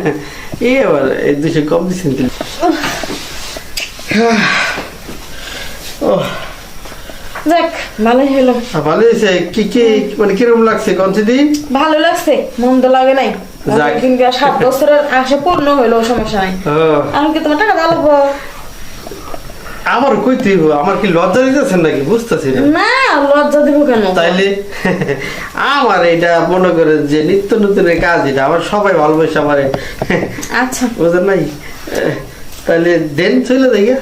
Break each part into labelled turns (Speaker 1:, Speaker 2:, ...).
Speaker 1: এই আবার এই দুশো কম দিচ্ছেন ও
Speaker 2: দেখ ভালোই হলো।
Speaker 1: ভালো হয়েছে। কি কি মানে কীরকম লাগছে? কনসিদি
Speaker 2: ভালো লাগছে মন্দ লাগে নাই।
Speaker 1: যাক।
Speaker 2: সাত বছরের আশা পূর্ণ হইল সমস্যা নাই। আমি কি তোমার টাকা লাগবো
Speaker 1: আমার কইতে হইবো, আমার কি লজ্জা দিতেছেন নাকি? বুঝতেছি না।
Speaker 2: না লজ্জা দিব কেন?
Speaker 1: তাইলে আমার এটা মনে করে যে নিত্য নতুন এই কাজ এটা আমার সবাই ভালোবাসে আমার।
Speaker 2: আচ্ছা।
Speaker 1: বুঝলেন নাই? তাহলে দেন চলে দেখে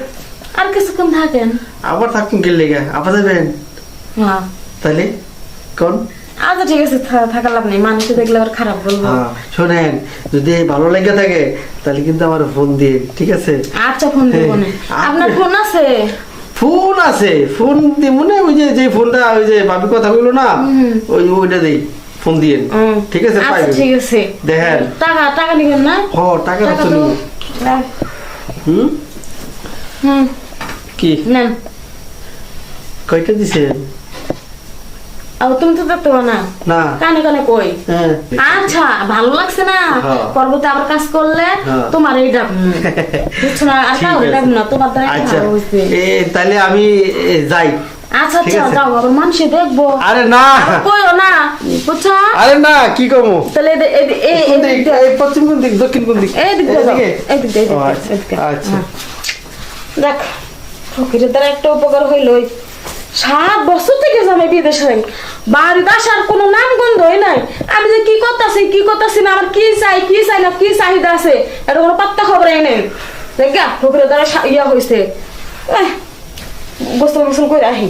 Speaker 2: আর কিছুক্ষণ থাকেন।
Speaker 1: আবার থাকুন গেলে গা। আবার যাবেন?
Speaker 2: হ্যাঁ।
Speaker 1: তাহলে কোন?
Speaker 2: আচ্ছা ঠিক আছে থা- থাকার লাভ নেই মানুষে দেখলে আবার খারাপ বলব।
Speaker 1: হ্যাঁ শোনেন যদি ভালো লেগে থাকে তাহলে কিন্তু আমার ফোন দিয়ে ঠিক আছে?
Speaker 2: আচ্ছা ফোন দেবো না।
Speaker 1: হ্যাঁ,
Speaker 2: আপনার ফোন আছে?
Speaker 1: ফোন আছে ফোন দিব না ওই যে যে ফোনটা ওই যে ভাবি কথা বলল না ওই ওইটা দেই ফোন দিয়ে।
Speaker 2: হুম।
Speaker 1: ঠিক আছে
Speaker 2: আচ্ছা
Speaker 1: পাইবেন।
Speaker 2: ঠিক আছে।
Speaker 1: দেখেন।
Speaker 2: টাকা টাকা নিবেন না?
Speaker 1: হ টাকা তো নিব হুম?
Speaker 2: হুম।
Speaker 1: কি?
Speaker 2: নেন।
Speaker 1: কয়টা দিছে
Speaker 2: আর তুমি তো দেখতে না।
Speaker 1: না।
Speaker 2: কানে কানে কই?
Speaker 1: হ্যাঁ।
Speaker 2: আচ্ছা ভালো লাগছে না?
Speaker 1: হ্যাঁ।
Speaker 2: পর্বতে আবার কাজ করলে
Speaker 1: হ্যাঁ।
Speaker 2: তোমার এই ডাক বুঝছ না? আর কাউরে ডাক না তোমার দ্বারা
Speaker 1: আচ্ছা।
Speaker 2: ভালো
Speaker 1: তাহলে আমি যাই।
Speaker 2: আচ্ছা আচ্ছা যাও আবার মানুষে দেখব।
Speaker 1: আরে না।
Speaker 2: কইও না বুঝছ?
Speaker 1: আরে না কি কমু?
Speaker 2: তাহলে এই- এই
Speaker 1: পশ্চিম কোন দিক দক্ষিণ কোন দিক?
Speaker 2: এই দিক এই দিক
Speaker 1: আচ্ছা, আচ্ছা।
Speaker 2: দেখ ফকিরের দ্বারা একটা উপকার হইলই। সাত বছর থেকে আমি বিদেশে থাকি বাড়িতে আসার কোনো নাম গন্ধই নাই। আমি যে কি করতেছি কি করতেছি না, আমার কি চাই কি চাই না, কি চাহিদা আছে, এটা কোনো পাত্তা খবর নেই। দেখ ফকিরের দ্বারা ইয়া হয়েছে গোসল গোসল করে আহি।